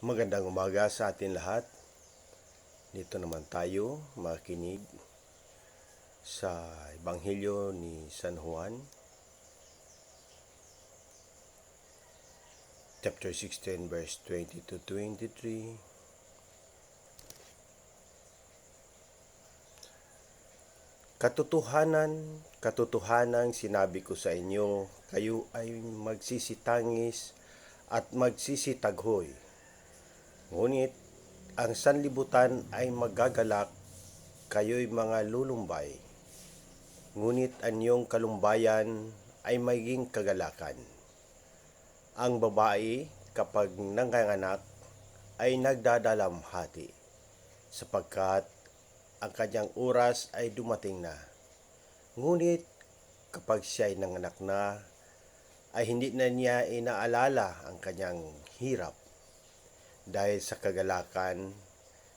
Magandang umaga sa atin lahat. Dito naman tayo makinig sa Ebanghelyo ni San Juan. Chapter 16 verse 20 to 23. Katotohanan, katotohanan sinabi ko sa inyo, kayo ay magsisitangis at magsisitaghoy. Ngunit ang sanlibutan ay magagalak, kayo'y mga lulumbay. Ngunit anyong kalumbayan ay maging kagalakan. Ang babae kapag nanganganak ay nagdadalamhati sapagkat ang kanyang oras ay dumating na. Ngunit kapag siya ay nanganak na, ay hindi na niya inaalala ang kanyang hirap dahil sa kagalakan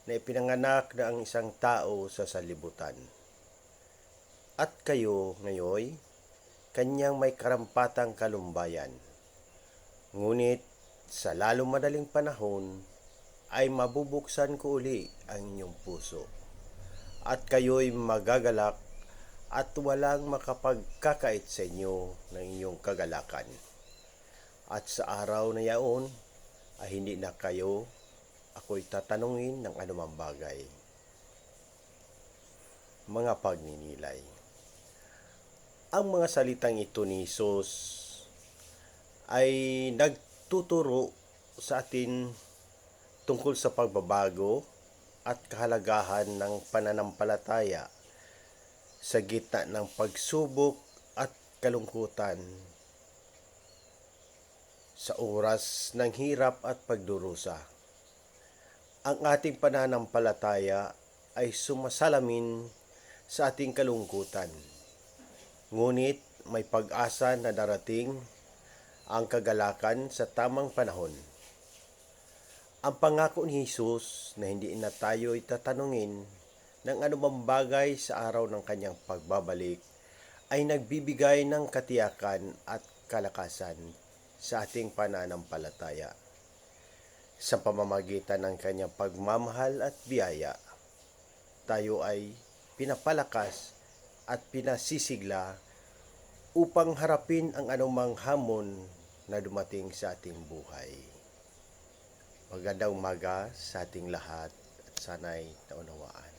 na ipinanganak na ang isang tao sa salibutan. At kayo ngayon, kanyang may karampatang kalumbayan. Ngunit sa lalo madaling panahon ay mabubuksan ko uli ang inyong puso at kayo'y magagalak at walang makapagkakait sa inyo ng inyong kagalakan. At sa araw na yaon ay hindi na kayo ako'y tatanungin ng anumang bagay. Mga pagninilay. Ang mga salitang ito ni Jesus ay nagtuturo sa atin tungkol sa pagbabago at kahalagahan ng pananampalataya sa gitna ng pagsubok at kalungkutan sa oras ng hirap at pagdurusa. Ang ating pananampalataya ay sumasalamin sa ating kalungkutan. Ngunit may pag-asa na darating ang kagalakan sa tamang panahon. Ang pangako ni Jesus na hindi na tayo itatanungin ng anumang bagay sa araw ng kanyang pagbabalik ay nagbibigay ng katiyakan at kalakasan sa ating pananampalataya. Sa pamamagitan ng kanyang pagmamahal at biyaya, tayo ay pinapalakas at pinasisigla upang harapin ang anumang hamon na dumating sa ating buhay. Magandang umaga sa ating lahat at sana'y naunawaan.